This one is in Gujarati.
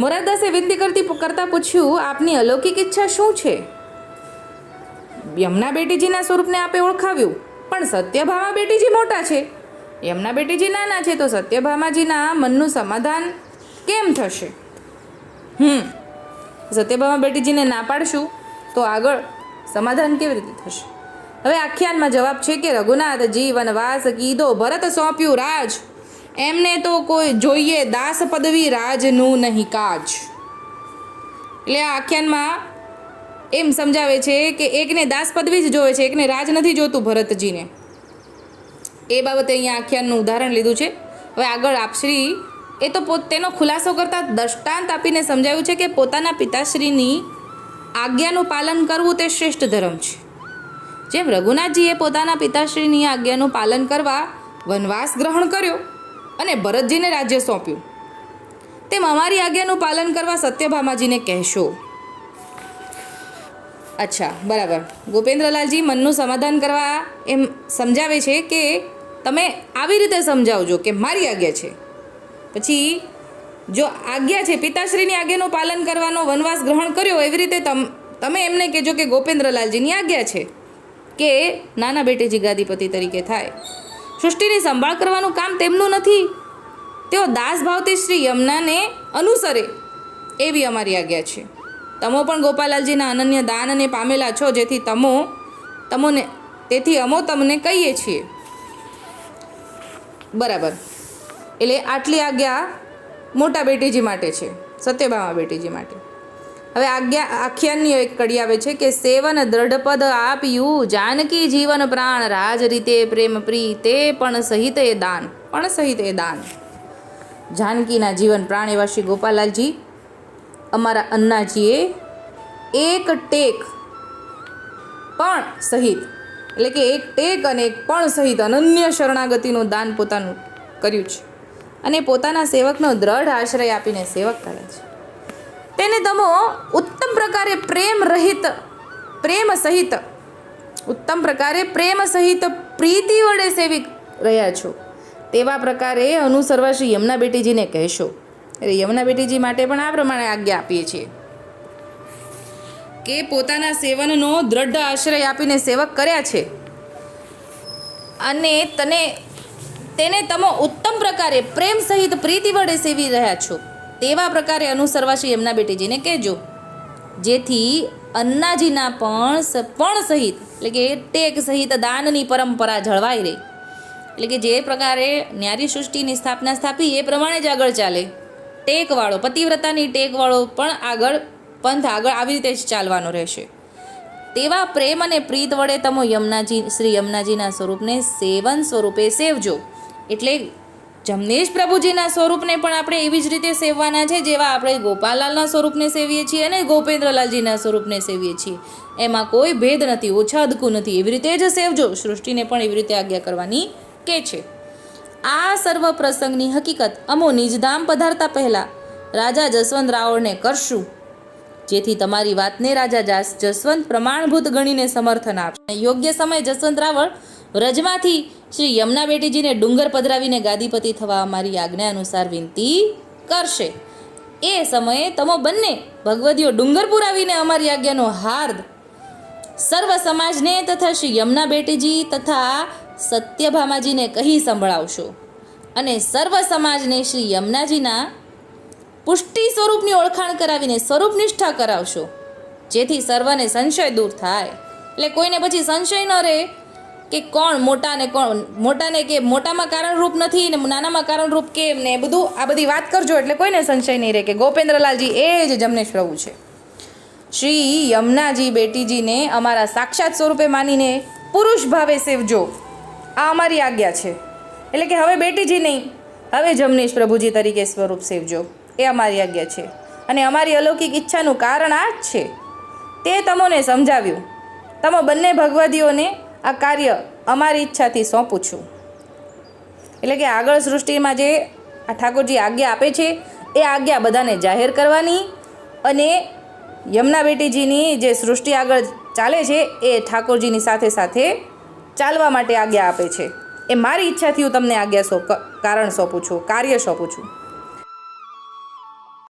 મોરારદાસે વિનંતી કરતી કરતા પૂછ્યું, આપની અલૌકિક ઈચ્છા શું છે? યમના બેટીજીના સ્વરૂપને આપે ઓળખાવ્યું, પણ સત્યભામા બેટીજી મોટા છે. યમના બેટીજી નાના છે તો સત્યભામાજીના મનનું સમાધાન કેમ થશે? હમ, સત્યભામા બેટીજીને ના પાડશું તો આગળ સમાધાન કેવી રીતે થશે? હવે આખ્યાનમાં જવાબ છે કે રઘુનાથજી વનવાસ કીધો ભરત સોંપ્યું રાજ. એમને તો કોઈ જોઈએ દાસ પદવી રાજનું નહીં કાજ. એટલે આ આખ્યાનમાં એમ સમજાવે છે કે એકને દાસ પદવી જ જોવે છે, એકને રાજ નથી જોતું ભરતજીને. એ બાબતે અહીંયા આખ્યાનનું ઉદાહરણ લીધું છે. હવે આગળ આપશ્રી એ તો પોત તેનો ખુલાસો કરતાં દૃષ્ટાંત આપીને સમજાવ્યું છે કે પોતાના પિતાશ્રીની આજ્ઞાનું પાલન કરવું તે શ્રેષ્ઠ ધર્મ છે. જેમ રઘુનાથજીએ પોતાના પિતાશ્રીની આજ્ઞાનું પાલન કરવા વનવાસ ગ્રહણ કર્યો અને ભરતજીને રાજ્ય સોંપ્યું. તેમ અમારી આજ્ઞાનું પાલન કરવા સત્યભામાજીને કહેશો. અચ્છા, બરાબર. ગોપેન્દ્રલાલજી મનનું સમાધાન કરવા એમ સમજાવે છે કે તમે આવી રીતે સમજાવજો કે મારી આજ્ઞા છે. પછી જો આજ્ઞા છે, પિતાશ્રીની આજ્ઞાનું પાલન કરવાનો વનવાસ ગ્રહણ કર્યો, એવી રીતે તમ એમને કહેજો કે ગોપેન્દ્રલાલજીની આજ્ઞા છે કે નાના બેટેજી ગાદીપતિ તરીકે થાય. સૃષ્ટિની સંભાળ કરવાનું કામ તેમનું નથી. તેઓ દાસ ભાવથી શ્રી યમુનાને અનુસરે એવી અમારી આજ્ઞા છે. તમો પણ ગોપાલાલજીના અનન્ય દાનને પામેલા છો, જેથી તમો, તમોને, તેથી અમો તમને કહીએ છીએ. બરાબર. એટલે આટલી આજ્ઞા મોટા બેટીજી માટે છે, સત્યભામા બેટીજી માટે. હવે આજ્ઞા આખ્યાનની એક કડી આવે છે કે સેવન દ્રઢપદ આપ્યું, જાનકી જીવન પ્રાણ, રાજ રીતે પ્રેમ પ્રી તે પણ સહિત એ દાન, પણ સહિત એ દાન. જાનકીના જીવન પ્રાણ એવા શ્રી ગોપાલાલજી અમારા અન્નાજીએ એક ટેક પણ સહિત, એટલે કે એક ટેક અને એક પણ સહિત અનન્ય શરણાગતિનું દાન પોતાનું કર્યું છે. અને પોતાના સેવકનો દ્રઢ આશ્રય આપીને સેવક કરે છે. તેને તમો ઉત્તમ પ્રકારે પ્રેમ રહિત, પ્રેમ સહિત, ઉત્તમ પ્રકારે પ્રેમ સહિત પ્રીતિ વડે સેવી રહ્યા છો. તેવા પ્રકારે અનુસરવા શ્રી યમુના બેટીજીને કહેશો. એટલે યમુના બેટીજી માટે પણ આ પ્રમાણે આજ્ઞા આપીએ છીએ કે પોતાના સેવનનો દ્રઢ આશ્રય આપીને સેવક કર્યા છે. અને તને, તેને તમો ઉત્તમ પ્રકારે પ્રેમ સહિત પ્રીતિ વડે સેવી રહ્યા છો. તેવા પ્રકારે અનુસરવા શ્રી એમના બેટીજીને કહેજો. જેથી અન્નાજીના પણ પણ સહિત, એટલે કે ટેક સહિત દાનની પરંપરા જળવાઈ રહે. એટલે કે જે પ્રકારે ન્યારી સૃષ્ટિની સ્થાપના સ્થાપી, એ પ્રમાણે જ આગળ ચાલે. ટેકવાળો, પતિવ્રતાની ટેકવાળો પણ આગળ, પંથ આગળ આવી રીતે જ ચાલવાનો રહેશે. તેવા પ્રેમ અને પ્રીત વડે તમો યમુનાજી, શ્રી યમુનાજીના સ્વરૂપને સેવન સ્વરૂપે સેવજો. એટલે જમનેશ પ્રભુજીના સ્વરૂપને પણ આપણે એવી જ રીતે સેવવાના છે જેવા આપણે ગોપાલાલના સ્વરૂપને સેવીએ છીએ અને ગોપેન્દ્રલાલજીના સ્વરૂપને સેવીએ છીએ. એમાં કોઈ ભેદ નથી, ઓછા અદકું નથી. એવી રીતે જ સેવજો. સૃષ્ટિને પણ એવી રીતે આજ્ઞા કરવાની કે છે. આ સર્વ પ્રસંગની હકીકત અમો નિજધામ પધારતા પહેલાં રાજા જસવંત રાવળને કરશું. જેથી તમારી વાતને રાજા જાસ- જસવંત પ્રમાણભૂત ગણીને સમર્થન આપશે યોગ્ય સમય જસવંત રાવળ વ્રજમાંથી શ્રી યમુના બેટીજીને ડુંગર પધરાવીને ગાદીપતિ થવા અમારી આજ્ઞા અનુસાર વિનંતી કરશે. એ સમયે તમો બંને ભગવદીઓ ડુંગર પુરાવીને અમારી આજ્ઞાનો હાર્દ સર્વ સમાજને તથા શ્રી યમુના બેટીજી તથા સત્યભામાજીને કહી સંભળાવશો. અને સર્વ સમાજને શ્રી યમુનાજીના પુષ્ટિ સ્વરૂપની ઓળખાણ કરાવીને સ્વરૂપ નિષ્ઠા કરાવશો. જેથી સર્વને સંશય દૂર થાય. એટલે કોઈને પછી સંશય ન રહે કે કોણ મોટા ને કોણ? મોટાને કે મોટામાં કારણરૂપ નથી ને નાનામાં કારણરૂપ કેમ ને એ બધું? આ બધી વાત કરજો એટલે કોઈને સંશય નહીં રહે કે ગોપેન્દ્રલાલજી એ જ જમનેશ પ્રભુ છે. શ્રી યમુનાજી બેટીજીને અમારા સાક્ષાત સ્વરૂપે માનીને પુરુષ ભાવે સેવજો. આ અમારી આજ્ઞા છે. એટલે કે હવે બેટીજી નહીં, હવે જમનેશ પ્રભુજી તરીકે સ્વરૂપ સેવજો. એ અમારી આજ્ઞા છે. અને અમારી અલૌકિક ઈચ્છાનું કારણ આ જ છે. તે તમોને સમજાવ્યું. તમે બંને ભગવદીઓને આ કાર્ય અમારી ઈચ્છાથી સોંપું છું. એટલે કે આગળ સૃષ્ટિમાં જે આ ઠાકોરજી આજ્ઞા આપે છે, એ આજ્ઞા બધાને જાહેર કરવાની અને યમુના બેટીજીની જે સૃષ્ટિ આગળ ચાલે છે, એ ઠાકોરજીની સાથે સાથે ચાલવા માટે આજ્ઞા આપે છે. એ મારી ઈચ્છાથી હું તમને આજ્ઞા સોંપ, કારણ સોંપું છું, કાર્ય સોંપું છું.